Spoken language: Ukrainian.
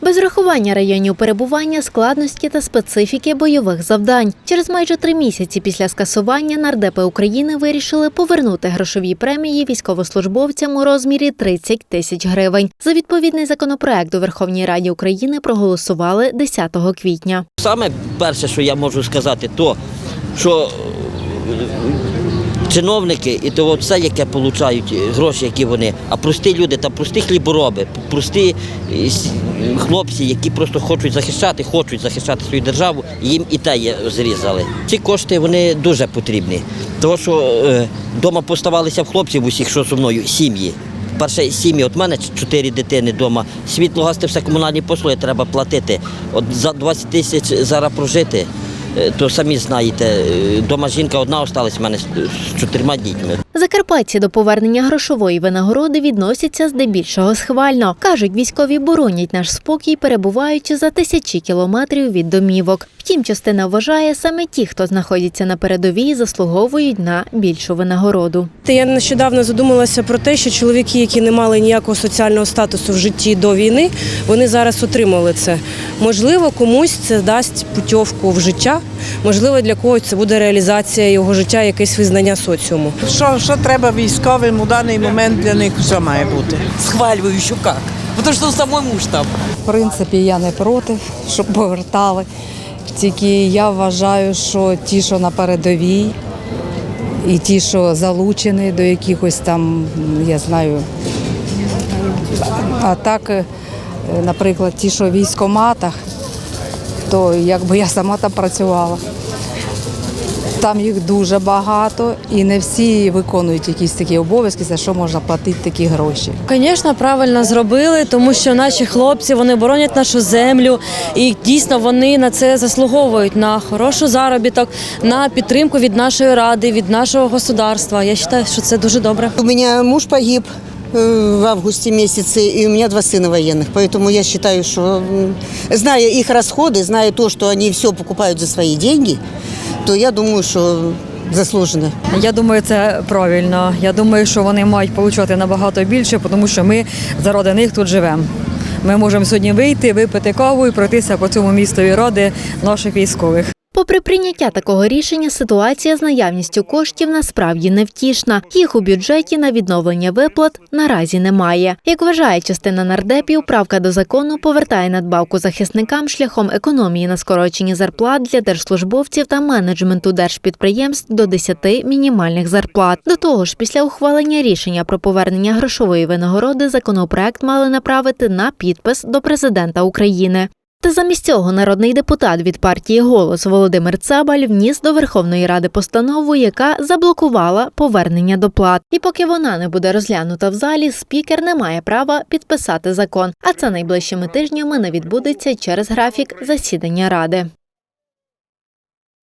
Без врахування районів перебування, складності та специфіки бойових завдань. Через майже три місяці після скасування нардепи України вирішили повернути грошові премії військовослужбовцям у розмірі 30 тисяч гривень. За відповідний законопроект у Верховній Раді України проголосували 10 квітня. Саме перше, що я можу сказати, то що чиновники і то все, яке отримують гроші, які вони, а прості люди та прості хлібороби, прості е, хлопці, які просто хочуть захищати, хочуть захищати свою державу, їм і те є зрізали. Ці кошти вони дуже потрібні. Тому що вдома поставалися в хлопців усіх, що зі мною, сім'ї. Перше сім'ї, от мене чотири дитини вдома. Світло, це все комунальні послуги треба платити. От за 20 тисяч зараз прожити, е, то самі знаєте, е, дома жінка одна осталась в мене з чотирма дітьми. Закарпатці до повернення грошової винагороди відносяться здебільшого схвально. Кажуть, військові боронять наш спокій, перебуваючи за тисячі кілометрів від домівок. Втім, частина вважає, саме ті, хто знаходяться на передовій, заслуговують на більшу винагороду. Я нещодавно задумалася про те, що чоловіки, які не мали ніякого соціального статусу в житті до війни, вони зараз отримали це. Можливо, комусь це дасть путівку в життя, можливо, для когось це буде реалізація його життя, якесь визнання соціуму. Що, що треба військовим у даний момент для них все має бути? схваливаю еще как. Потому что самой муж там. В принципі, я не проти, щоб повертали. Тільки я вважаю, що ті, що на передовій, і ті, що залучені до якихось там, я знаю, а так, е, наприклад, ті, що в військоматах, то якби я сама там працювала. Там їх дуже багато і не всі виконують якісь такі обов'язки, за що можна платити такі гроші. Звісно, правильно зробили, тому що наші хлопці вони боронять нашу землю, і дійсно вони на це заслуговують на хороший заробіток, на підтримку від нашої ради, від нашого государства. Я вважаю, що це дуже добре. У меня муж погиб э, в августе месяце, и у меня два сына военных. Поэтому я считаю, что, м, зная их расходы, зная то, что они все покупают за свои деньги, то я думаю, що заслужене. Я думаю, це правильно. Я думаю, що вони мають отримати набагато більше, тому що ми заради них тут живемо. Ми можемо сьогодні вийти, випити каву і пройтися по цьому містові ради наших військових. Попри прийняття такого рішення, ситуація з наявністю коштів насправді невтішна. Їх у бюджеті на відновлення виплат наразі немає. Як вважає частина нардепів, правка до закону повертає надбавку захисникам шляхом економії на скороченні зарплат для держслужбовців та менеджменту держпідприємств до 10 мінімальних зарплат. До того ж, після ухвалення рішення про повернення грошової винагороди законопроект мали направити на підпис до президента України. Та замість цього народний депутат від партії Голос Володимир Цабаль вніс до Верховної Ради постанову, яка заблокувала повернення доплат. І поки вона не буде розглянута в залі, спікер не має права підписати закон. А це найближчими тижнями не відбудеться через графік засідання ради.